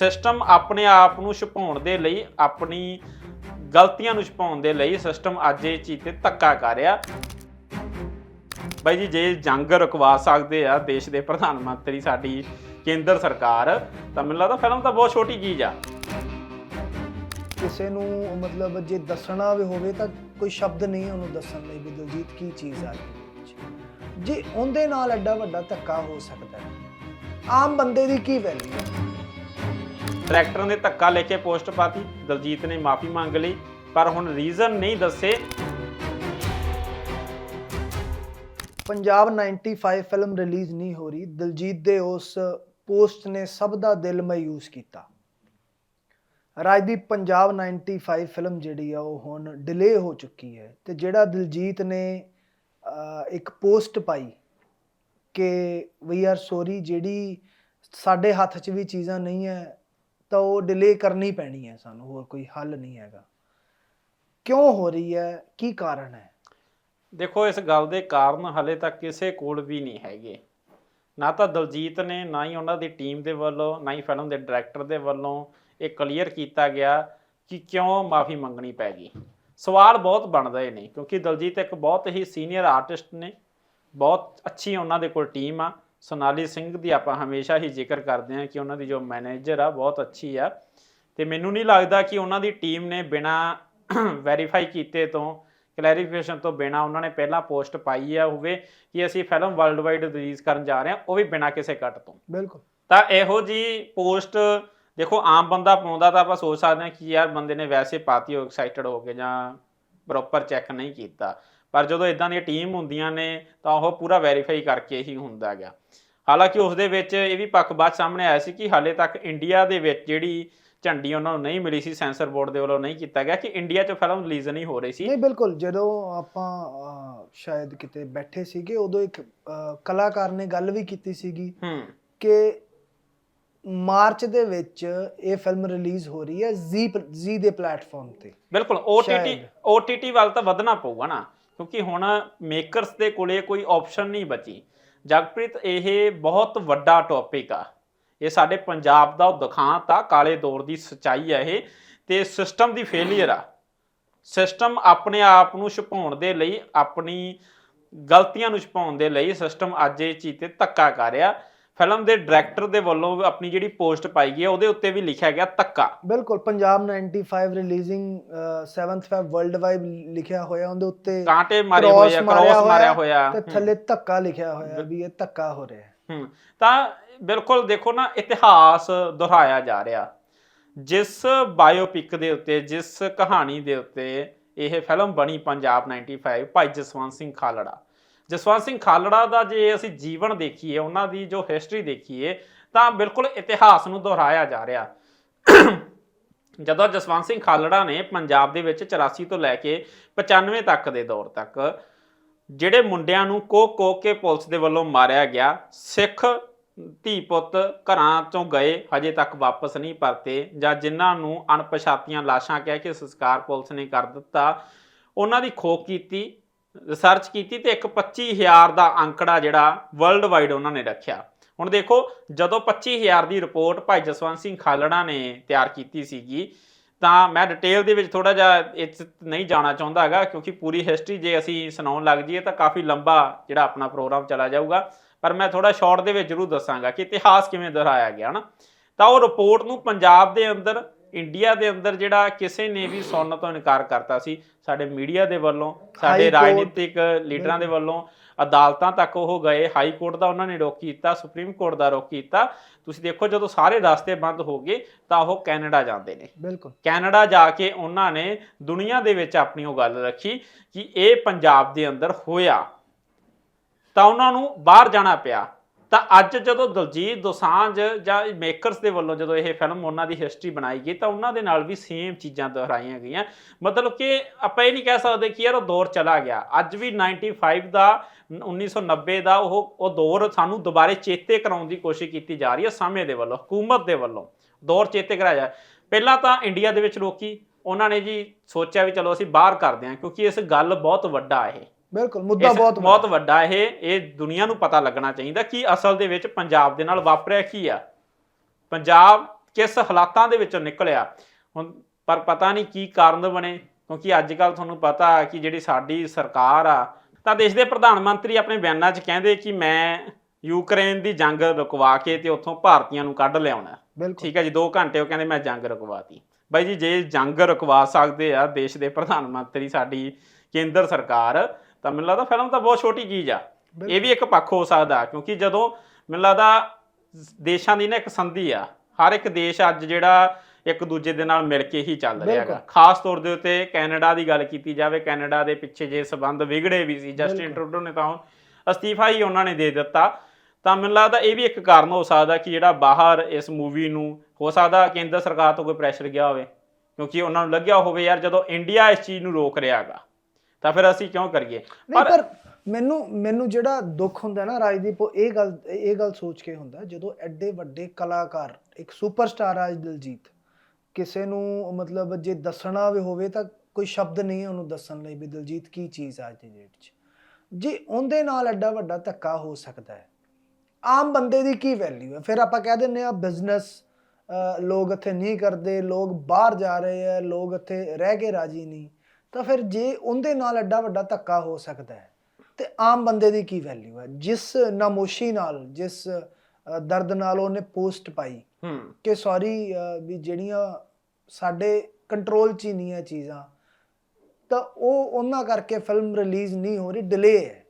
System ਆਪਣੇ ਆਪ ਨੂੰ ਛੁਪਾਉਣ ਦੇ ਲਈ, ਆਪਣੀ ਗਲਤੀਆਂ ਨੂੰ ਛੁਪਾਉਣ ਦੇ ਲਈ ਸਿਸਟਮ ਅੱਜ ਇਹ ਚੀਜ਼ ਤੇ ਧੱਕਾ ਕਰ ਰਿਹਾ। ਬਾਈ ਜੀ, ਜੇ ਜੰਗ ਰੁਕਵਾ ਸਕਦੇ ਆ ਦੇਸ਼ ਦੇ ਪ੍ਰਧਾਨ ਮੰਤਰੀ ਸਾਡੀ ਕੇਂਦਰ ਸਰਕਾਰ, ਤਾਂ ਮੈਨੂੰ ਲੱਗਦਾ ਫਿਲਮ ਤਾਂ ਬਹੁਤ ਛੋਟੀ ਚੀਜ਼ ਆ। ਕਿਸੇ ਨੂੰ ਮਤਲਬ ਜੇ ਦੱਸਣਾ ਵੀ ਹੋਵੇ ਤਾਂ ਕੋਈ ਸ਼ਬਦ ਨਹੀਂ ਉਹਨੂੰ ਦੱਸਣ ਲਈ ਵੀ ਦਲਜੀਤ ਕੀ ਚੀਜ਼ ਆ ਜੇ ਉਹਦੇ ਨਾਲ ਐਡਾ ਵੱਡਾ ਧੱਕਾ ਹੋ ਸਕਦਾ ਆਮ ਬੰਦੇ ਦੀ ਕੀ ਵੈਲਿਊ ਹੈ? ਡਾਇਰੈਕਟਰ ਦੇ ਧੱਕਾ ਲੈ ਕੇ ਪੋਸਟ ਪਾਤੀ। ਦਲਜੀਤ ਨੇ ਮਾਫੀ ਮੰਗ ਲਈ, ਪਰ ਹੁਣ ਰੀਜ਼ਨ ਨਹੀਂ ਦੱਸੇ। ਪੰਜਾਬ 95 ਫਿਲਮ ਰਿਲੀਜ਼ ਨਹੀਂ ਹੋ ਰਹੀ। ਦਿਲਜੀਤ ਦੇ ਉਸ ਪੋਸਟ ਨੇ ਸਭ ਦਾ ਦਿਲ ਮਾਯੂਸ ਕੀਤਾ। ਰਾਜਦੀਪ, ਪੰਜਾਬ 95 ਫਿਲਮ ਜਿਹੜੀ ਆ, ਉਹ ਹੁਣ ਡਿਲੇ ਹੋ ਚੁੱਕੀ ਹੈ ਤੇ ਜਿਹੜਾ ਦਿਲਜੀਤ ਨੇ ਇੱਕ ਪੋਸਟ ਪਾਈ ਕਿ ਵੀ ਆਰ ਸੌਰੀ ਜਿਹੜੀ ਸਾਡੇ ਹੱਥ 'ਚ ਵੀ ਚੀਜ਼ਾਂ ਨਹੀਂ ਹੈ ਤਾਂ ਉਹ ਡਿਲੇ ਕਰਨੀ ਪੈਣੀ ਹੈ ਸਾਨੂੰ, ਹੋਰ ਕੋਈ ਹੱਲ ਨਹੀਂ ਹੈਗਾ। ਕਿਉਂ ਹੋ ਰਹੀ ਹੈ? ਕੀ ਕਾਰਨ ਹੈ? ਦੇਖੋ, ਇਸ ਗੱਲ ਦੇ ਕਾਰਨ ਹਲੇ ਤੱਕ ਕਿਸੇ ਕੋਲ ਵੀ ਨਹੀਂ ਹੈਗੇ। ਨਾ ਤਾਂ ਦਲਜੀਤ ਨੇ, ਨਾ ਹੀ ਉਹਨਾਂ ਦੀ ਟੀਮ ਦੇ ਵੱਲੋਂ, ਨਾ ਹੀ ਫਿਲਮ ਦੇ ਡਾਇਰੈਕਟਰ ਦੇ ਵੱਲੋਂ ਇਹ ਕਲੀਅਰ ਕੀਤਾ ਗਿਆ ਕਿ ਕਿਉਂ ਮਾਫੀ ਮੰਗਣੀ ਪੈ ਗਈ। ਸਵਾਲ ਬਹੁਤ ਬਣਦੇ ਨੇ, ਕਿਉਂਕਿ ਦਲਜੀਤ ਇੱਕ ਬਹੁਤ ਹੀ ਸੀਨੀਅਰ ਆਰਟਿਸਟ ਨੇ, ਬਹੁਤ ਅੱਛੀ ਉਹਨਾਂ ਦੇ ਕੋਲ ਟੀਮ ਆ। ਸੋਨਾਲੀ ਸਿੰਘ ਦੀ ਆਪਾਂ ਹਮੇਸ਼ਾ ਹੀ ਜ਼ਿਕਰ ਕਰਦੇ ਹਾਂ ਕਿ ਉਹਨਾਂ ਦੀ ਜੋ ਮੈਨੇਜਰ ਆ ਬਹੁਤ ਅੱਛੀ ਆ। ਤੇ ਮੈਨੂੰ ਨਹੀਂ ਲੱਗਦਾ ਕਿ ਉਹਨਾਂ ਦੀ ਟੀਮ ਨੇ ਬਿਨਾ ਵੈਰੀਫਾਈ ਕੀਤੇ ਤੋਂ ਕਲੈਰੀਫਿਕੇਸ਼ਨ ਤੋਂ ਬਿਨਾ ਉਹਨਾਂ ਨੇ ਪਹਿਲਾਂ ਪੋਸਟ ਪਾਈ ਆ ਹੋਵੇ ਕਿ ਅਸੀਂ ਫਿਲਮ ਵਰਲਡ ਵਾਈਡ ਰਿਲੀਜ਼ ਕਰਨ ਜਾ ਰਹੇ ਹਾਂ ਉਹ ਵੀ ਬਿਨਾ ਕਿਸੇ ਕੱਟ ਤੋਂ। ਬਿਲਕੁਲ। ਤਾਂ ਇਹੋ ਜੀ ਪੋਸਟ ਦੇਖੋ ਆਮ ਬੰਦਾ ਪਾਉਂਦਾ ਤਾਂ ਆਪਾਂ ਸੋਚ ਸਕਦੇ ਹਾਂ ਕਿ ਯਾਰ ਬੰਦੇ ਨੇ ਵੈਸੇ ਪਾਤੀ ਹੋ ਐਕਸਾਈਟਡ ਹੋ ਕੇ ਜਾਂ ਪ੍ਰੋਪਰ ਚੈੱਕ ਨਹੀਂ ਕੀਤਾ। ਪਰ ਜਦੋਂ ਇਦਾਂ ਦੀਆਂ ਟੀਮ ਹੁੰਦੀਆਂ ਨੇ ਤਾਂ ਉਹ ਪੂਰਾ ਵੈਰੀਫਾਈ ਕਰਕੇ ਹੀ ਹੁੰਦਾ ਗਿਆ ਹਾਲਾਂਕਿ ਉਸ ਦੇ ਵਿੱਚ ਇਹ ਵੀ ਪੱਖ ਬਾਅਦ ਸਾਹਮਣੇ ਆਇਆ ਸੀ ਕਿ ਹਾਲੇ ਤੱਕ ਇੰਡੀਆ ਦੇ ਵਿੱਚ ਜਿਹੜੀ ਝੰਡੀ ਉਹਨਾਂ ਨੂੰ ਨਹੀਂ ਮਿਲੀ ਸੀ ਸੈਂਸਰ ਬੋਰਡ ਦੇ ਵੱਲੋਂ ਨਹੀਂ ਕੀਤਾ ਗਿਆ ਕਿ ਇੰਡੀਆ 'ਚ ਫਿਲਮ ਰਿਲੀਜ਼ ਨਹੀਂ ਹੋ ਰਹੀ ਸੀ। ਨਹੀਂ ਬਿਲਕੁਲ ਜਦੋਂ ਆਪਾਂ ਸ਼ਾਇਦ ਕਿਤੇ ਬੈਠੇ ਸੀਗੇ ਉਦੋਂ ਇੱਕ ਕਲਾਕਾਰ ਨੇ ਗੱਲ ਵੀ ਕੀਤੀ ਸੀਗੀ ਕਿ ਮਾਰਚ ਦੇ ਵਿੱਚ ਇਹ ਫਿਲਮ ਰਿਲੀਜ਼ ਹੋ ਰਹੀ ਹੈ ਜ਼ੀ ਜ਼ੀ ਦੇ ਪਲੇਟਫਾਰਮ ਤੇ। ਬਿਲਕੁਲ OTT। OTT ਵੱਲ ਤਾਂ ਵਧਣਾ ਪਊਗਾ ਨਾ। ਕਿਉਂਕਿ ਹੁਣ ਮੇਕਰਸ ਦੇ ਕੋਲੇ ਕੋਈ ਆਪਸ਼ਨ ਨਹੀਂ ਬਚੀ। ਜਗਪ੍ਰੀਤ, ਇਹ ਬਹੁਤ ਵੱਡਾ ਟੌਪਿਕ ਆ। ਇਹ ਸਾਡੇ ਪੰਜਾਬ ਦਾ ਦੁਖਾਂਤ ਆ ਕਾਲੇ ਦੌਰ ਦੀ ਸਚਾਈ ਆ ਇਹ, ਤੇ ਸਿਸਟਮ ਦੀ ਫੇਲਿਅਰ ਆ। ਸਿਸਟਮ ਆਪਣੇ ਆਪ ਨੂੰ ਛੁਪਾਉਣ ਦੇ ਲਈ, ਆਪਣੀ ਗਲਤੀਆਂ ਨੂੰ ਛੁਪਾਉਣ ਦੇ ਲਈ ਸਿਸਟਮ ਅੱਜ ਇਹ ਚੀਜ਼ ਤੇ ਧੱਕਾ ਕਰ ਰਿਹਾ। ਫਿਲਮ ਦੇ ਡਾਇਰੈਕਟਰ ਦੇ ਵੱਲੋਂ ਆਪਣੀ ਜਿਹੜੀ ਪੋਸਟ ਪਾਈ ਗਈ ਹੈ ਉਹਦੇ ਉੱਤੇ ਵੀ ਲਿਖਿਆ ਗਿਆ ਧੱਕਾ। ਬਿਲਕੁਲ Punjab 95 releasing 7th Feb world wide ਲਿਖਿਆ ਹੋਇਆ ਉਹਦੇ ਉੱਤੇ ਕਾਂਟੇ ਮਾਰੇ ਹੋਏ ਆ ਕ੍ਰੋਸ ਮਾਰਿਆ ਹੋਇਆ ਤੇ। ਥੱਲੇ ਧੱਕਾ ਲਿਖਿਆ ਹੋਇਆ ਵੀ ਇਹ ਧੱਕਾ ਹੋ ਰਿਹਾ ਹੂੰ। ਤਾਂ ਬਿਲਕੁਲ ਦੇਖੋ ਨਾ ਇਤਿਹਾਸ ਦੁਹਰਾਇਆ ਜਾ ਰਿਹਾ। ਜਿਸ ਬਾਇਓਪਿਕ ਦੇ ਉੱਤੇ ਜਿਸ ਕਹਾਣੀ ਦੇ ਉੱਤੇ ਇਹ ਫਿਲਮ ਬਣੀ ਪੰਜਾਬ 95 ਭਾਈ ਜਸਵੰਤ ਸਿੰਘ ਖਾਲੜਾ। ਜਸਵੰਤ ਸਿੰਘ ਖਾਲੜਾ ਦਾ ਜੇ ਅਸੀਂ ਜੀਵਨ ਦੇਖੀਏ, ਉਹਨਾਂ ਦੀ ਜੋ ਹਿਸਟਰੀ ਦੇਖੀਏ, ਤਾਂ ਬਿਲਕੁਲ ਇਤਿਹਾਸ ਨੂੰ ਦੁਹਰਾਇਆ ਜਾ ਰਿਹਾ। ਜਦੋਂ ਜਸਵੰਤ ਸਿੰਘ ਖਾਲੜਾ ਨੇ ਪੰਜਾਬ ਦੇ ਵਿੱਚ 84 ਤੋਂ ਲੈ ਕੇ 95 ਤੱਕ ਦੇ ਦੌਰ ਤੱਕ ਜਿਹੜੇ ਮੁੰਡਿਆਂ ਨੂੰ ਕੋਕ ਕੋ ਕੇ ਪੁਲਿਸ ਦੇ ਵੱਲੋਂ ਮਾਰਿਆ ਗਿਆ, ਸਿੱਖ ਧੀ ਪੁੱਤ ਘਰਾਂ ਤੋਂ ਗਏ, ਹਜੇ ਤੱਕ ਵਾਪਸ ਨਹੀਂ ਪਰਤੇ ਜਾਂ ਜਿਨ੍ਹਾਂ ਨੂੰ ਅਣਪਛਾਤੀਆਂ ਲਾਸ਼ਾਂ ਕਹਿ ਕੇ ਸੰਸਕਾਰ ਪੁਲਿਸ ਨੇ ਕਰ ਦਿੱਤਾ, ਉਹਨਾਂ ਦੀ ਖੋਖ ਕੀਤੀ ਰਿਸਰਚ ਕੀਤੀ ਤੇ ਇੱਕ 25000 ਦਾ ਅੰਕੜਾ ਜਿਹੜਾ ਵਰਲਡ ਵਾਈਡ ਉਹਨਾਂ ਨੇ ਰੱਖਿਆ। ਹੁਣ ਦੇਖੋ, ਜਦੋਂ 25000 ਦੀ ਰਿਪੋਰਟ ਭਾਈ ਜਸਵੰਤ ਸਿੰਘ ਖਾਲੜਾ ਨੇ ਤਿਆਰ ਕੀਤੀ ਸੀਗੀ, ਤਾਂ ਮੈਂ ਡਿਟੇਲ ਦੇ ਵਿੱਚ ਥੋੜਾ ਜਿਹਾ ਇਹ ਨਹੀਂ ਜਾਣਾ ਚਾਹੁੰਦਾ ਹੈਗਾ, ਕਿਉਂਕਿ ਪੂਰੀ ਹਿਸਟਰੀ ਜੇ ਅਸੀਂ ਸੁਣਾਉਣ ਲੱਗ ਜਾਈਏ ਤਾਂ ਕਾਫੀ ਲੰਬਾ ਜਿਹੜਾ ਆਪਣਾ ਪ੍ਰੋਗਰਾਮ ਚਲਾ ਜਾਊਗਾ। ਪਰ ਮੈਂ ਥੋੜਾ ਸ਼ਾਰਟ ਦੇ ਵਿੱਚ ਜ਼ਰੂਰ ਦੱਸਾਂਗਾ ਕਿ ਇਤਿਹਾਸ ਕਿਵੇਂ ਦੁਹਰਾਇਆ ਗਿਆ ਨਾ ਤਾਂ ਉਹ ਰਿਪੋਰਟ ਨੂੰ ਪੰਜਾਬ ਦੇ ਅੰਦਰ ਇੰਡੀਆ ਦੇ ਅੰਦਰ ਜਿਹੜਾ ਕਿਸੇ ਨੇ ਵੀ ਸੁਣਨ ਤੋਂ ਇਨਕਾਰ ਕਰਤਾ ਸੀ ਸਾਡੇ ਮੀਡੀਆ ਦੇ ਵੱਲੋਂ ਸਾਡੇ ਰਾਜਨੀਤਿਕ ਲੀਡਰਾਂ ਦੇ ਵੱਲੋਂ ਅਦਾਲਤਾਂ ਤੱਕ ਉਹ ਗਏ ਹਾਈ ਕੋਰਟ ਦਾ ਉਹਨਾਂ ਨੇ ਰੋਕ ਕੀਤਾ ਸੁਪਰੀਮ ਕੋਰਟ ਦਾ ਰੋਕ ਕੀਤਾ। ਤੁਸੀਂ ਦੇਖੋ ਜਦੋਂ ਸਾਰੇ ਰਸਤੇ ਬੰਦ ਹੋ ਗਏ ਤਾਂ ਉਹ ਕੈਨੇਡਾ ਜਾਂਦੇ ਨੇ। ਬਿਲਕੁਲ। ਕੈਨੇਡਾ ਜਾ ਕੇ ਉਹਨਾਂ ਨੇ ਦੁਨੀਆ ਦੇ ਵਿੱਚ ਆਪਣੀ ਉਹ ਗੱਲ ਰੱਖੀ ਕਿ ਇਹ ਪੰਜਾਬ ਦੇ ਅੰਦਰ ਹੋਇਆ ਤਾਂ ਉਹਨਾਂ ਨੂੰ ਬਾਹਰ ਜਾਣਾ ਪਿਆ। ਤਾਂ ਅੱਜ ਜਦੋਂ ਦਲਜੀਤ ਦੋਸਾਂਝ ਜਾਂ ਮੇਕਰਸ ਦੇ ਵੱਲੋਂ ਜਦੋਂ ਇਹ ਫਿਲਮ ਉਹਨਾਂ ਦੀ ਹਿਸਟਰੀ ਬਣਾਈ ਗਈ, ਤਾਂ ਉਹਨਾਂ ਦੇ ਨਾਲ ਵੀ ਸੇਮ ਚੀਜ਼ਾਂ ਦੁਹਰਾਈਆਂ ਗਈਆਂ। ਮਤਲਬ ਕਿ ਆਪਾਂ ਇਹ ਨਹੀਂ ਕਹਿ ਸਕਦੇ ਕਿ ਯਾਰ ਉਹ ਦੌਰ ਚਲਾ ਗਿਆ। ਅੱਜ ਵੀ 95 ਦਾ 1990 ਦਾ ਉਹ ਉਹ ਦੌਰ ਸਾਨੂੰ ਦੁਬਾਰੇ ਚੇਤੇ ਕਰਾਉਣ ਦੀ ਕੋਸ਼ਿਸ਼ ਕੀਤੀ ਜਾ ਰਹੀ ਹੈ ਸਮੇਂ ਦੇ ਵੱਲੋਂ, ਹਕੂਮਤ ਦੇ ਵੱਲੋਂ। ਦੌਰ ਚੇਤੇ ਕਰਾਇਆ ਜਾ ਪਹਿਲਾਂ ਤਾਂ ਇੰਡੀਆ ਦੇ ਵਿੱਚ ਲੋਕੀ, ਉਹਨਾਂ ਨੇ ਜੀ ਸੋਚਿਆ ਵੀ ਚਲੋ ਅਸੀਂ ਬਾਹਰ ਕਰਦੇ ਹਾਂ, ਕਿਉਂਕਿ ਇਸ ਗੱਲ ਬਹੁਤ ਵੱਡਾ ਇਹ ਬਿਲਕੁਲ ਮੁੱਦਾ ਇਸ- ਬਹੁਤ ਬਹੁਤ ਵੱਡਾ ਇਹ ਇਹ ਦੁਨੀਆ ਨੂੰ ਪਤਾ ਲੱਗਣਾ ਚਾਹੀਦਾ ਕਿ ਅਸਲ ਦੇ ਵਿੱਚ ਪੰਜਾਬ ਦੇ ਨਾਲ ਵਾਪਰਿਆ ਕੀ ਆ। ਪੰਜਾਬ ਕਿਸ ਹਾਲਾਤਾਂ ਦੇ ਵਿੱਚੋਂ ਨਿਕਲਿਆ? ਹੁਣ ਪਰ ਪਤਾ ਨਹੀਂ ਕੀ ਕਾਰਨ ਬਣੇ ਕਿਉਂਕਿ ਅੱਜ ਕੱਲ ਤੁਹਾਨੂੰ ਪਤਾ ਕਿ ਜਿਹੜੀ ਸਾਡੀ ਸਰਕਾਰ ਆ ਤਾਂ ਦੇਸ਼ ਦੇ ਪ੍ਰਧਾਨ ਮੰਤਰੀ ਆਪਣੇ ਬਿਆਨਾਂ 'ਚ ਕਹਿੰਦੇ ਕਿ ਮੈਂ ਯੂਕਰੇਨ ਦੀ ਜੰਗ ਰੁਕਵਾ ਕੇ ਤੇ ਉੱਥੋਂ ਭਾਰਤੀਆਂ ਨੂੰ ਕੱਢ ਲਿਆਉਣਾ। ਬਿਲਕੁਲ। ਠੀਕ ਹੈ ਜੀ 2 ਘੰਟੇ ਉਹ ਕਹਿੰਦੇ ਮੈਂ ਜੰਗ ਰੁਕਵਾਤੀ। ਬਾਈ ਜੀ ਜੇ ਜੰਗ ਰੁਕਵਾ ਸਕਦੇ ਆ ਦੇਸ਼ ਦੇ ਪ੍ਰਧਾਨ ਮੰਤਰੀ ਸਾਡੀ ਕੇਂਦਰ ਸਰਕਾਰ ਤਾਂ ਮੈਨੂੰ ਲੱਗਦਾ ਫਿਲਮ ਤਾਂ ਬਹੁਤ ਛੋਟੀ ਚੀਜ਼ ਆ ਇਹ ਵੀ ਇੱਕ ਪੱਖ ਹੋ ਸਕਦਾ ਕਿਉਂਕਿ ਜਦੋਂ ਮੈਨੂੰ ਲੱਗਦਾ ਦੇਸ਼ਾਂ ਦੀ ਨਾ ਇੱਕ ਸੰਧੀ ਆ ਹਰ ਇੱਕ ਦੇਸ਼ ਅੱਜ ਜਿਹੜਾ ਇੱਕ ਦੂਜੇ ਦੇ ਨਾਲ ਮਿਲ ਕੇ ਹੀ ਚੱਲ ਰਿਹਾ ਹੈਗਾ। ਖਾਸ ਤੌਰ ਦੇ ਉੱਤੇ ਕੈਨੇਡਾ ਦੀ ਗੱਲ ਕੀਤੀ ਜਾਵੇ ਕੈਨੇਡਾ ਦੇ ਪਿੱਛੇ ਜੇ ਸਬੰਧ ਵਿਗੜੇ ਵੀ ਸੀ ਜਸਟਿਨ। ਟਰੂਡੋ ਨੇ ਤਾਂ ਅਸਤੀਫਾ ਹੀ ਉਹਨਾਂ ਨੇ ਦੇ ਦਿੱਤਾ ਤਾਂ ਮੈਨੂੰ ਲੱਗਦਾ ਇਹ ਵੀ ਇੱਕ ਕਾਰਨ ਹੋ ਸਕਦਾ ਕਿ ਜਿਹੜਾ ਬਾਹਰ ਇਸ ਮੂਵੀ ਨੂੰ ਹੋ ਸਕਦਾ ਕੇਂਦਰ ਸਰਕਾਰ ਤੋਂ ਕੋਈ ਪ੍ਰੈਸ਼ਰ ਗਿਆ ਹੋਵੇ ਕਿਉਂਕਿ ਉਹਨਾਂ ਨੂੰ ਲੱਗਿਆ ਹੋਵੇ ਯਾਰ ਜਦੋਂ ਇੰਡੀਆ ਇਸ ਚੀਜ਼ ਨੂੰ ਰੋਕ ਰਿਹਾ ਹੈਗਾ ਤਾਂ ਫਿਰ ਅਸੀਂ ਕਿਉਂ ਕਰੀਏ? ਨਹੀਂ ਪਰ ਮੈਨੂੰ ਮੈਨੂੰ ਜਿਹੜਾ ਦੁੱਖ ਹੁੰਦਾ ਨਾ ਰਾਜਦੀਪ ਉਹ ਇਹ ਗੱਲ ਇਹ ਗੱਲ ਸੋਚ ਕੇ ਹੁੰਦਾ ਜਦੋਂ ਐਡੇ ਵੱਡੇ ਕਲਾਕਾਰ ਇੱਕ ਸੁਪਰਸਟਾਰ ਆ ਦਿਲਜੀਤ ਕਿਸੇ ਨੂੰ ਮਤਲਬ ਜੇ ਦੱਸਣਾ ਵੀ ਹੋਵੇ ਤਾਂ ਕੋਈ ਸ਼ਬਦ ਨਹੀਂ ਹੈ ਉਹਨੂੰ ਦੱਸਣ ਲਈ ਵੀ ਦਿਲਜੀਤ ਕੀ ਚੀਜ਼ ਆ ਅੱਜ ਦੀ ਡੇਟ 'ਚ। ਜੀ ਉਹਦੇ ਨਾਲ ਐਡਾ ਵੱਡਾ ਧੱਕਾ ਹੋ ਸਕਦਾ ਹੈ ਆਮ ਬੰਦੇ ਦੀ ਕੀ ਵੈਲਿਊ ਹੈ? ਫਿਰ ਆਪਾਂ ਕਹਿ ਦਿੰਨੇ ਆ ਬਿਜ਼ਨਸ ਲੋਕ ਇੱਥੇ ਨਹੀਂ ਕਰਦੇ ਲੋਕ ਬਾਹਰ ਜਾ ਰਹੇ ਆ ਲੋਕ ਇੱਥੇ ਰਹਿ ਕੇ ਰਾਜੀ ਨਹੀਂ। ਤਾਂ ਫਿਰ ਜੇ ਉਹਦੇ ਨਾਲ ਐਡਾ ਵੱਡਾ ਧੱਕਾ ਹੋ ਸਕਦਾ ਹੈ ਤੇ ਆਮ ਬੰਦੇ ਦੀ ਕੀ ਵੈਲਿਊ ਹੈ? ਜਿਸ ਨਾਮੋਸ਼ੀ ਨਾਲ ਜਿਸ ਦਰਦ ਨਾਲ ਉਹਨੇ ਪੋਸਟ ਪਾਈ ਹੂੰ। ਕਿ ਸੌਰੀ ਵੀ ਜਿਹੜੀਆਂ ਸਾਡੇ ਕੰਟਰੋਲ 'ਚ ਹੀ ਨਹੀਂ ਹੈ ਚੀਜ਼ਾਂ ਤਾਂ ਉਹ ਉਹਨਾਂ ਕਰਕੇ ਫਿਲਮ ਰਿਲੀਜ਼ ਨਹੀਂ ਹੋ ਰਹੀ ਡਿਲੇ ਹੈ।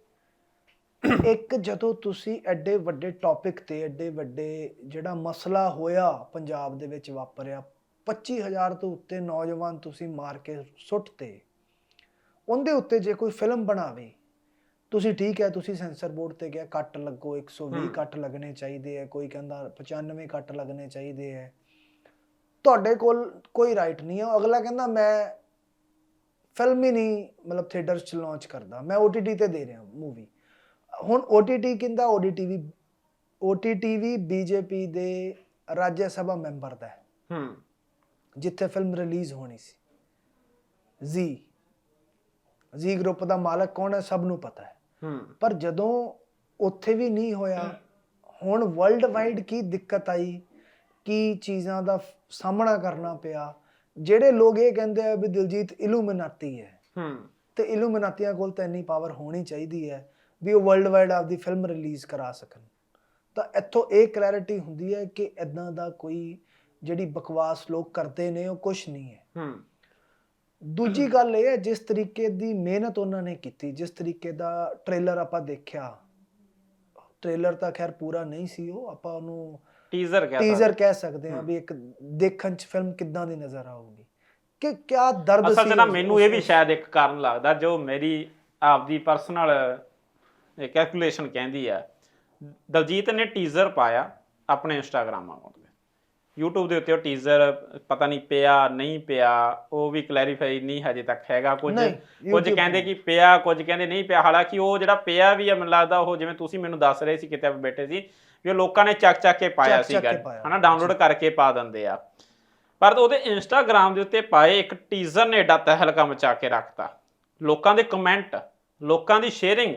ਇੱਕ ਜਦੋਂ ਤੁਸੀਂ ਐਡੇ ਵੱਡੇ ਟੌਪਿਕ ਤੇ ਐਡੇ ਵੱਡੇ ਜਿਹੜਾ ਮਸਲਾ ਹੋਇਆ ਪੰਜਾਬ ਦੇ ਵਿੱਚ ਵਾਪਰਿਆ 25000 ਤੋਂ ਉੱਤੇ ਨੌਜਵਾਨ ਤੁਸੀਂ ਮਾਰ ਕੇ ਸੁੱਟਤੇ ਉਹਦੇ ਉੱਤੇ ਜੇ ਕੋਈ ਫਿਲਮ ਬਣਾਵੇ ਤੁਸੀਂ ਠੀਕ ਹੈ ਤੁਸੀਂ ਸੈਂਸਰ ਬੋਰਡ ਤੇ ਗਿਆ ਕੱਟ ਲੱਗੋ 120 ਹਮ। ਕੱਟ ਲੱਗਣੇ ਚਾਹੀਦੇ ਆ ਕੋਈ ਕਹਿੰਦਾ 95 ਕੱਟ ਲੱਗਣੇ ਚਾਹੀਦੇ ਆ ਤੁਹਾਡੇ ਕੋਲ ਕੋਈ ਰਾਈਟ ਨਹੀਂ ਹੈ ਅਗਲਾ ਕਹਿੰਦਾ ਮੈਂ ਫਿਲਮ ਹੀ ਨਹੀਂ ਮਤਲਬ ਥੀਏਟਰਸ ਚ ਲਾਂਚ ਕਰਦਾ ਮੈਂ OTT ਤੇ ਦੇ ਰਿਹਾ ਮੂਵੀ ਹੁਣ OTT ਕਿੰਦਾ OTT ਵੀ OTT ਵੀ ਬੀਜੇਪੀ ਦੇ ਰਾਜ ਸਭਾ ਮੈਂਬਰ ਦਾ ਹੈ। ਹੂੰ। ਜਿੱਥੇ ਫਿਲਮ ਰਿਲੀਜ਼ ਹੋਣੀ ਸੀ। ਜ਼ੀ ਜ਼ੀ ਗਰੁੱਪ ਦਾ ਮਾਲਕ ਕੌਣ ਹੈ? ਸਭ ਨੂੰ ਪਤਾ ਹੈ। ਪਰ ਜਦੋਂ ਉੱਥੇ ਵੀ ਨਹੀਂ ਹੋਇਆ ਹੁਣ ਵਰਲਡ ਵਾਈਡ ਕੀ ਦਿੱਕਤ ਆਈ? ਕੀ ਚੀਜ਼ਾਂ ਦਾ ਸਾਹਮਣਾ ਕਰਨਾ ਪਿਆ? ਜਿਹੜੇ ਲੋਕ ਇਹ ਕਹਿੰਦੇ ਆ ਵੀ ਦਿਲਜੀਤ ਇਲੂਮਿਨਾਤੀ ਹੈ। ਹੂੰ। ਤੇ ਇਲੂਮਿਨਾਤੀਆਂ ਕੋਲ ਤਾਂ ਇੰਨੀ ਪਾਵਰ ਹੋਣੀ ਚਾਹੀਦੀ ਹੈ ਵੀ ਉਹ ਵਰਲਡ ਵਾਈਡ ਆਪਦੀ ਫਿਲਮ ਰਿਲੀਜ਼ ਕਰਾ ਸਕਣ। ਤਾਂ ਇੱਥੋਂ ਇਹ ਕਲੈਰਿਟੀ ਹੁੰਦੀ ਹੈ ਕਿ ਇਦਾਂ ਦਾ ਕੋਈ ਜਿਹੜੀ ਬਕਵਾਸ ਲੋਕ ਕਰਦੇ ਨੇ ਉਹ ਕੁਝ ਨਹੀਂ ਹੈ। ਹੂੰ। ਦੂਜੀ ਗੱਲ ਇਹ ਹੈ ਜਿਸ ਤਰੀਕੇ ਦੀ ਮਿਹਨਤ ਉਹਨਾਂ ਨੇ ਕੀਤੀ ਜਿਸ ਤਰੀਕੇ ਦਾ ਟ੍ਰੇਲਰ ਆਪਾਂ ਦੇਖਿਆ ਟ੍ਰੇਲਰ ਤਾਂ ਖੈਰ ਪੂਰਾ ਨਹੀਂ ਸੀ ਉਹ ਆਪਾਂ ਉਹਨੂੰ ਟੀਜ਼ਰ ਕਹਿ ਟੀਜ਼ਰ ਕਹਿ ਸਕਦੇ ਹਾਂ। ਵੀ ਇੱਕ ਦੇਖਣ ਚ ਫਿਲਮ ਕਿੱਦਾਂ ਦੀ ਨਜ਼ਰ ਆਊਗੀ। ਕਿ ਕਿਆ ਦਰਦ ਅਸਲ 'ਚ ਸੀ ਨਾ ਉਸ- ਮੈਨੂੰ ਇਹ ਵੀ ਸ਼ਾਇਦ ਇੱਕ ਕਾਰਨ ਲੱਗਦਾ ਜੋ ਮੇਰੀ ਆਪਦੀ ਪਰਸਨਲ ਕੈਲਕੂਲੇਸ਼ਨ ਕਹਿੰਦੀ ਆ। ਦਲਜੀਤ ਨੇ ਟੀਜ਼ਰ ਪਾਇਆ ਆਪਣੇ ਇੰਸਟਾਗ੍ਰam ਅਕਾਊਂਟ YouTube ਦੇ ਉੱਤੇ ਉਹ ਟੀਜ਼ਰ ਪਤਾ ਨਹੀਂ ਪਿਆ ਨਹੀਂ ਪਿਆ ਉਹ ਵੀ ਕਲੈਰੀਫਾਈ ਨਹੀਂ ਹਜੇ ਤੱਕ ਹੈਗਾ ਕੁਝ। ਕੁਝ ਕਹਿੰਦੇ ਕਿ ਪਿਆ ਕੁਝ ਕਹਿੰਦੇ ਨਹੀਂ ਪਿਆ। ਹਾਲਾਂਕਿ ਉਹ ਜਿਹੜਾ ਪਿਆ ਵੀ ਆ ਮੈਨੂੰ ਲੱਗਦਾ ਉਹ ਜਿਵੇਂ ਤੁਸੀਂ ਮੈਨੂੰ ਦੱਸ ਰਹੇ ਸੀ ਕਿਤੇ ਬੈਠੇ ਸੀ ਵੀ ਉਹ ਲੋਕਾਂ ਨੇ ਚੱਕ ਚੱਕ ਕੇ ਪਾਇਆ ਸੀਗਾ। ਹਨਾ ਡਾਊਨਲੋਡ ਕਰਕੇ ਪਾ ਦਿੰਦੇ ਆ। ਪਰ ਉਹਦੇ ਇੰਸਟਾਗ੍ਰam ਦੇ ਉੱਤੇ ਪਾਏ ਇੱਕ ਟੀਜ਼ਰ ਨੇ ਏਡਾ ਤਹਿਲਕਾ ਮਚਾ ਕੇ ਰੱਖਤਾ। ਲੋਕਾਂ ਦੇ ਕਮੈਂਟ ਲੋਕਾਂ ਦੀ ਸ਼ੇਅਰਿੰਗ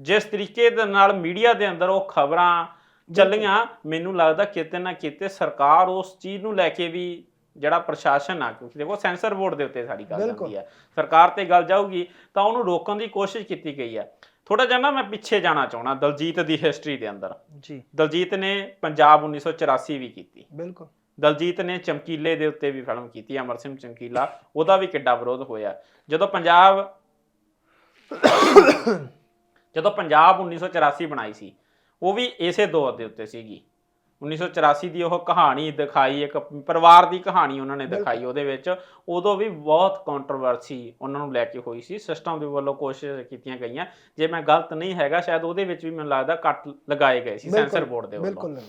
ਜਿਸ ਤਰੀਕੇ ਦੇ ਨਾਲ ਮੀਡੀਆ ਦੇ ਅੰਦਰ ਉਹ ਖਬਰਾਂ ਚੱਲੀਆਂ। ਮੈਨੂੰ ਲੱਗਦਾ ਕਿਤੇ ਨਾ ਕਿਤੇ ਸਰਕਾਰ ਉਸ ਚੀਜ਼ ਨੂੰ ਲੈ ਕੇ ਵੀ ਜਿਹੜਾ ਪ੍ਰਸ਼ਾਸਨ ਆ ਕਿਉਂਕਿ ਦੇਖੋ ਸੈਂਸਰ ਬੋਰਡ ਦੇ ਉੱਤੇ ਸਾਡੀ ਗੱਲ। ਜਾਂਦੀ ਹੈ। ਸਰਕਾਰ ਤੇ ਗੱਲ ਜਾਊਗੀ ਤਾਂ ਉਹਨੂੰ ਰੋਕਣ ਦੀ ਕੋਸ਼ਿਸ਼ ਕੀਤੀ ਗਈ ਹੈ। ਥੋੜਾ ਜਿਹਾ ਨਾ ਮੈਂ ਪਿੱਛੇ ਜਾਣਾ ਚਾਹਣਾ ਦਲਜੀਤ ਦੀ ਹਿਸਟਰੀ ਦੇ ਅੰਦਰ। ਜੀ। ਦਲਜੀਤ ਨੇ ਪੰਜਾਬ 1984 ਵੀ ਕੀਤੀ। ਬਿਲਕੁਲ। ਦਲਜੀਤ ਨੇ ਚਮਕੀਲੇ ਦੇ ਉੱਤੇ ਵੀ ਫਿਲਮ ਕੀਤੀ ਅਮਰ ਸਿੰਘ ਚਮਕੀਲਾ ਉਹਦਾ ਵੀ ਕਿੱਡਾ ਵਿਰੋਧ ਹੋਇਆ। ਜਦੋਂ ਪੰਜਾਬ ਜਦੋਂ ਪੰਜਾਬ 1984 ਬਣਾਈ ਸੀ ਉਹ ਵੀ ਇਸੇ ਦੌਰ ਦੇ ਉੱਤੇ ਸੀਗੀ। 1984 ਦੀ ਉਹ ਕਹਾਣੀ ਦਿਖਾਈ ਇੱਕ ਪਰਿਵਾਰ ਦੀ ਕਹਾਣੀ ਉਹਨਾਂ ਨੇ ਦਿਖਾਈ ਉਹਦੇ ਵਿੱਚ। ਉਦੋਂ ਵੀ ਬਹੁਤ ਕੰਟਰੋਵਰਸੀ ਉਹਨਾਂ ਨੂੰ ਲੈ ਕੇ ਹੋਈ ਸੀ। ਸਿਸਟਮ ਦੇ ਵੱਲੋਂ ਕੋਸ਼ਿਸ਼ ਕੀਤੀਆਂ ਗਈਆਂ। ਜੇ ਮੈਂ ਗਲਤ ਨਹੀਂ ਹੈਗਾ ਸ਼ਾਇਦ ਉਹਦੇ ਵਿੱਚ ਵੀ ਮੈਨੂੰ ਲੱਗਦਾ ਕੱਟ ਲਗਾਏ ਗਏ ਸੀ ਸੈਂਸਰ ਬੋਰਡ ਦੇ ਵੱਲੋਂ। ਬਿਲਕੁਲ।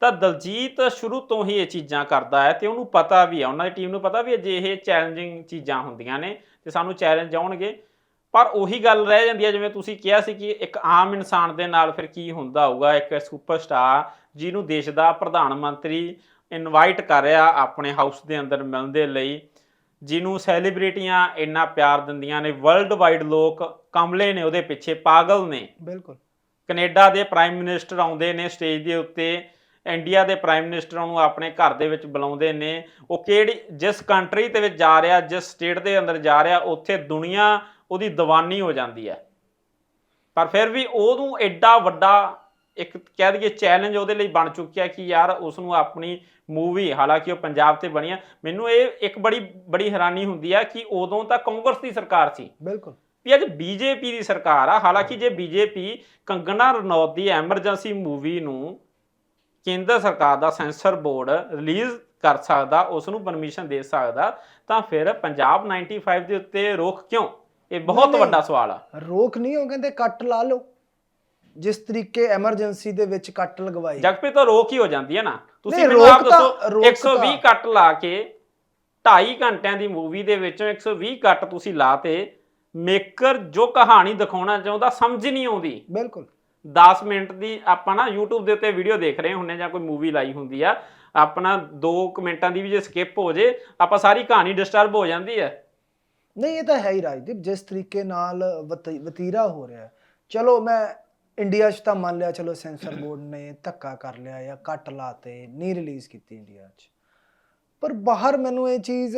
ਤਾਂ ਦਲਜੀਤ ਸ਼ੁਰੂ ਤੋਂ ਹੀ ਇਹ ਚੀਜ਼ਾਂ ਕਰਦਾ ਹੈ ਤੇ ਉਹਨੂੰ ਪਤਾ ਵੀ ਹੈ ਉਹਨਾਂ ਦੀ ਟੀਮ ਨੂੰ ਪਤਾ ਵੀ ਹੈ ਜੇ ਇਹ ਚੈਲੰਜਿੰਗ ਚੀਜ਼ਾਂ ਹੁੰਦੀਆਂ ਨੇ ਤੇ ਸਾਨੂੰ ਚੈਲੰਜ ਆਉਣਗੇ। ਪਰ ਉਹੀ ਗੱਲ ਰਹਿ ਜਾਂਦੀ ਹੈ ਜਿਵੇਂ ਤੁਸੀਂ ਕਿਹਾ ਸੀ ਕਿ ਇੱਕ ਆਮ ਇਨਸਾਨ ਦੇ ਨਾਲ ਫਿਰ ਕੀ ਹੁੰਦਾ ਹੋਊਗਾ ਇੱਕ ਸੁਪਰਸਟਾਰ ਜਿਹਨੂੰ ਦੇਸ਼ ਦਾ ਪ੍ਰਧਾਨ ਮੰਤਰੀ ਇਨਵਾਈਟ ਕਰ ਰਿਹਾ ਆਪਣੇ ਹਾਊਸ ਦੇ ਅੰਦਰ ਮਿਲਣ ਦੇ ਲਈ ਜਿਹਨੂੰ ਸੈਲੀਬ੍ਰਿਟੀਆਂ ਇੰਨਾ ਪਿਆਰ ਦਿੰਦੀਆਂ ਨੇ ਵਰਲਡ ਵਾਈਡ ਲੋਕ ਕਮਲੇ ਨੇ ਉਹਦੇ ਪਿੱਛੇ ਪਾਗਲ ਨੇ। ਬਿਲਕੁਲ। ਕੈਨੇਡਾ ਦੇ ਪ੍ਰਾਈਮ ਮਿਨਿਸਟਰ ਆਉਂਦੇ ਨੇ ਸਟੇਜ ਦੇ ਉੱਤੇ ਇੰਡੀਆ ਦੇ ਪ੍ਰਾਈਮ ਮਿਨਿਸਟਰ ਨੂੰ ਆਪਣੇ ਘਰ ਦੇ ਵਿੱਚ ਬੁਲਾਉਂਦੇ ਨੇ। ਉਹ ਕਿਹੜੀ ਜਿਸ ਕੰਟਰੀ ਦੇ ਵਿੱਚ ਜਾ ਰਿਹਾ ਜਿਸ ਸਟੇਟ ਦੇ ਅੰਦਰ ਜਾ ਰਿਹਾ ਉੱਥੇ ਦੁਨੀਆ ਉਹਦੀ ਦੀਵਾਨੀ ਹੋ ਜਾਂਦੀ ਹੈ। ਪਰ ਫਿਰ ਵੀ ਉਹਨੂੰ ਐਡਾ ਵੱਡਾ ਇੱਕ ਕਹਿ ਦਈਏ ਚੈਲੰਜ ਉਹਦੇ ਲਈ ਬਣ ਚੁੱਕਿਆ ਕਿ ਯਾਰ ਉਸ ਨੂੰ ਆਪਣੀ ਮੂਵੀ ਹਾਲਾਂਕਿ ਉਹ ਪੰਜਾਬ ਤੇ ਬਣੀ ਆ ਮੈਨੂੰ ਇਹ ਇੱਕ ਬੜੀ ਬੜੀ ਹੈਰਾਨੀ ਹੁੰਦੀ ਆ ਕਿ ਉਦੋਂ ਤਾਂ ਕਾਂਗਰਸ ਦੀ ਸਰਕਾਰ ਸੀ। ਬਿਲਕੁਲ। ਵੀ ਅੱਜ ਬੀਜੇਪੀ ਦੀ ਸਰਕਾਰ ਆ ਹਾਲਾਂਕਿ ਜੇ ਬੀਜੇਪੀ ਕੰਗਨਾ ਰਣੌਤ ਦੀ ਐਮਰਜੈਂਸੀ ਮੂਵੀ ਨੂੰ ਕੇਂਦਰ ਸਰਕਾਰ ਦਾ ਸੈਂਸਰ ਬੋਰਡ ਰਿਲੀਜ਼ ਕਰ ਸਕਦਾ ਉਸ ਨੂੰ ਪਰਮਿਸ਼ਨ ਦੇ ਸਕਦਾ ਤਾਂ ਫਿਰ ਪੰਜਾਬ 95 ਦੇ ਉੱਤੇ ਰੋਕ ਕਿਉਂ? ਇਹ ਬਹੁਤ। ਵੱਡਾ ਸਵਾਲ ਆ। ਰੋਕ ਨਹੀਂ ਉਹ ਕਹਿੰਦੇ ਕੱਟ ਲਾ ਲਓ। ਜਿਸ ਤਰੀਕੇ ਐਮਰਜੈਂਸੀ ਦੇ ਵਿੱਚ ਕੱਟ ਲਗਵਾਈ। ਜਗਪ੍ਰੀਤ ਤਾਂ ਰੋਕ ਹੀ ਹੋ ਜਾਂਦੀ ਹੈ ਨਾ। ਤੁਸੀਂ ਮੈਨੂੰ ਆਪ ਦੱਸੋ ਰੋਕ 120 ਤਾਂ- ਕੱਟ ਲਾ ਕੇ 2.5 ਘੰਟਿਆਂ ਦੀ ਮੂਵੀ ਦੇ ਵਿੱਚੋਂ 120 ਕੱਟ ਤੁਸੀਂ ਲਾਤੇ। ਮੇਕਰ ਜੋ ਕਹਾਣੀ ਦਿਖਾਉਣਾ ਚਾਹੁੰਦਾ ਸਮਝ ਨਹੀਂ ਆਉਂਦੀ। ਬਿਲਕੁਲ। 10 ਮਿੰਟ ਦੀ ਆਪਾਂ ਨਾ YouTube ਦੇ ਉੱਤੇ ਵੀਡੀਓ ਦੇਖ ਰਹੇ ਹੁੰਨੇ ਜਾਂ ਕੋਈ ਮੂਵੀ ਲਾਈ ਹੁੰਦੀ ਆ। ਆਪਣਾ 2 ਮਿੰਟਾਂ ਦੀ ਵੀ ਜੇ ਸਕਿਪ ਹੋ ਜੇ ਆਪਾਂ ਸਾਰੀ ਕਹਾਣੀ ਡਿਸਟਰਬ ਹੋ ਜਾਂਦੀ ਹੈ। ਨਹੀਂ ਇਹ ਤਾਂ ਹੈ ਹੀ ਰਾਜਦੀਪ ਜਿਸ ਤਰੀਕੇ ਨਾਲ ਵਤ- ਵਤੀਰਾ ਹੋ ਰਿਹਾ ਹੈ। ਚਲੋ ਮੈਂ ਇੰਡੀਆ 'ਚ ਤਾਂ ਮੰਨ ਲਿਆ ਚਲੋ ਸੈਂਸਰ ਬੋਰਡ ਨੇ ਧੱਕਾ ਕਰ ਲਿਆ ਜਾਂ ਕੱਟ ਲਾਤੇ ਨਹੀਂ ਰਿਲੀਜ਼ ਕੀਤੀ ਇੰਡੀਆ 'ਚ। ਪਰ ਬਾਹਰ ਮੈਨੂੰ ਇਹ ਚੀਜ਼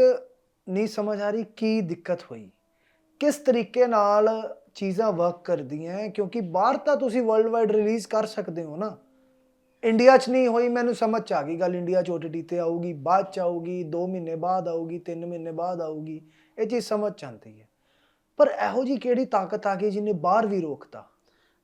ਨਹੀਂ ਸਮਝ ਆ ਰਹੀ ਕੀ ਦਿੱਕਤ ਹੋਈ? ਕਿਸ ਤਰੀਕੇ ਨਾਲ ਚੀਜ਼ਾਂ ਵਰਕ ਕਰਦੀਆਂ ਹੈ, ਕਿਉਂਕਿ ਬਾਹਰ ਤਾਂ ਤੁਸੀਂ ਵਰਲਡ ਵਾਈਡ ਰਿਲੀਜ਼ ਕਰ ਸਕਦੇ ਹੋ ਨਾ। ਇੰਡੀਆ 'ਚ ਨਹੀਂ ਹੋਈ, ਮੈਨੂੰ ਸਮਝ 'ਚ ਆ ਗਈ ਗੱਲ, ਇੰਡੀਆ 'ਚ OTT ਤੇ ਆਊਗੀ, ਬਾਅਦ 'ਚ ਆਊਗੀ 2 ਮਹੀਨੇ ਬਾਅਦ ਆਊਗੀ 3 ਮਹੀਨੇ ਬਾਅਦ ਆਊਗੀ, ਇਹ ਚੀਜ਼ ਸਮਝ 'ਚ ਆਉਂਦੀ ਹੈ। ਪਰ ਇਹੋ ਜੀ ਕਿਹੜੀ ਤਾਕਤ ਆ ਗਈ ਜਿਹਨੇ ਬਾਹਰ ਵੀ ਰੋਕਤਾ?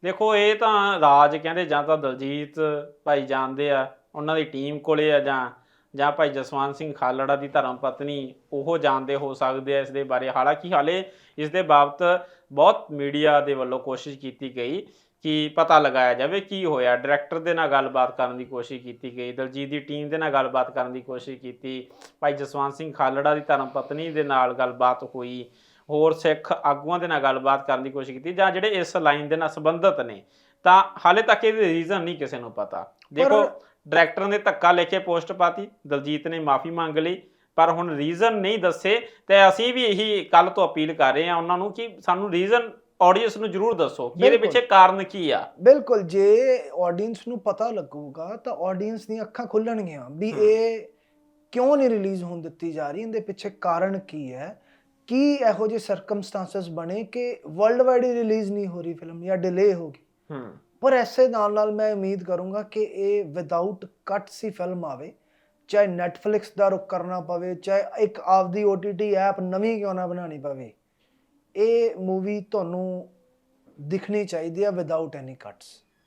ਦੇਖੋ, ਇਹ ਤਾਂ ਰਾਜ ਕਹਿੰਦੇ ਜਾਂ ਤਾਂ ਦਲਜੀਤ ਭਾਈ ਜਾਣਦੇ ਆ, ਉਹਨਾਂ ਦੀ ਟੀਮ ਕੋਲੇ ਆ ਜਾਂ ਜਾਂ ਭਾਈ ਜਸਵੰਤ ਸਿੰਘ ਖਾਲੜਾ ਦੀ ਧਰਮ ਪਤਨੀ, ਉਹ ਜਾਣਦੇ ਹੋ ਸਕਦੇ ਆ ਇਸ ਦੇ ਬਾਰੇ। ਹਾਲਾਂਕਿ ਹਾਲੇ ਇਸ ਦੇ ਬਾਬਤ ਬਹੁਤ ਮੀਡੀਆ ਦੇ ਵੱਲੋਂ ਕੋਸ਼ਿਸ਼ ਕੀਤੀ ਗਈ ਕਿ ਪਤਾ ਲਗਾਇਆ ਜਾਵੇ ਕੀ ਹੋਇਆ। ਡਾਇਰੈਕਟਰ ਦੇ ਨਾਲ ਗੱਲਬਾਤ ਕਰਨ ਦੀ ਕੋਸ਼ਿਸ਼ ਕੀਤੀ ਗਈ ਦਲਜੀਤ ਦੀ ਟੀਮ ਦੇ ਨਾਲ ਗੱਲਬਾਤ ਕਰਨ ਦੀ ਕੋਸ਼ਿਸ਼ ਕੀਤੀ। ਭਾਈ ਜਸਵੰਤ ਸਿੰਘ ਖਾਲੜਾ ਦੀ ਧਰਮ ਪਤਨੀ ਦੇ ਨਾਲ ਗੱਲਬਾਤ ਹੋਈ। ਹੋਰ ਸਿੱਖ ਆਗੂਆਂ ਦੇ ਨਾਲ ਗੱਲਬਾਤ ਕਰਨ ਦੀ ਕੋਸ਼ਿਸ਼ ਕੀਤੀ ਜਾਂ ਜਿਹੜੇ ਇਸ ਲਾਈਨ ਦੇ ਨਾਲ ਸੰਬੰਧਿਤ ਨੇ ਤਾਂ ਹਾਲੇ ਤੱਕ ਇਹਦੇ ਰੀਜ਼ਨ ਨਹੀਂ ਕਿਸੇ ਨੂੰ ਪਤਾ। ਦੇਖੋ ਡਾਇਰੈਕਟਰ ਨੇ ਧੱਕਾ ਲੈ ਕੇ ਪੋਸਟ ਪਾਤੀ ਦਲਜੀਤ ਨੇ ਮਾਫੀ ਮੰਗ ਲਈ ਪਰ ਹੁਣ ਰੀਜ਼ਨ ਨਹੀਂ ਦੱਸੇ ਤੇ ਅਸੀਂ ਵੀ ਇਹੀ ਕੱਲ ਤੋਂ ਅਪੀਲ ਕਰ ਰਹੇ ਹਾਂ ਉਹਨਾਂ ਨੂੰ ਕਿ ਸਾਨੂੰ ਰੀਜ਼ਨ ਆਡੀਅנס ਨੂੰ ਜਰੂਰ ਦੱਸੋ ਕਿ ਇਹਦੇ ਪਿੱਛੇ ਕਾਰਨ ਕੀ ਆ? ਬਿਲਕੁਲ ਜੇ ਆਡੀਅנס ਨੂੰ ਪਤਾ ਲੱਗੂਗਾ ਤਾਂ ਆਡੀਅנס ਦੀਆਂ ਅੱਖਾਂ ਖੁੱਲਣਗੀਆਂ ਵੀ ਇਹ ਕਿਉਂ ਨਹੀਂ ਰਿਲੀਜ਼ ਹੋਣ ਦਿੱਤੀ ਜਾ ਰਹੀ? ਇਹਦੇ ਪਿੱਛੇ ਕਾਰਨ ਕੀ ਹੈ? ਕੀ ਇਹੋ ਜਿਹੇ ਸਰਕਮਸਟੈਂਸਸ ਬਣੇ ਕਿ ਵਰਲਡ ਵਾਈਡ ਰਿਲੀਜ਼ ਨਹੀਂ ਹੋ ਰਹੀ ਫਿਲਮ ਜਾਂ ਡਿਲੇ ਹੋ ਗਈ? ਪਰ ਐਸੇ ਨਾਲ ਨਾਲ ਮੈਂ ਉਮੀਦ ਕਰੂੰਗਾ ਕਿ ਇਹ ਵਿਦਆਊਟ ਕੱਟ ਸੀ ਫਿਲਮ ਆਵੇ ਚਾਹੇ ਨੈਟਫਲਿਕਸ ਦਾ ਰੁਕ ਕਰਨਾ ਪਵੇ ਚਾਹੇ ਇੱਕ ਆਪਦੀ OTT ਐਪ ਨਵੀਂ ਕਿਉਂ ਨਾ ਬਣਾਉਣੀ ਪਵੇ ਇਹ ਮੂਵੀ ਤੁਹਾਨੂੰ ਦਿਖਣੀ ਚਾਹੀਦੀ ਆ ਵਿਦਆਊਟ ਐਨੀ ਕੱਟਸ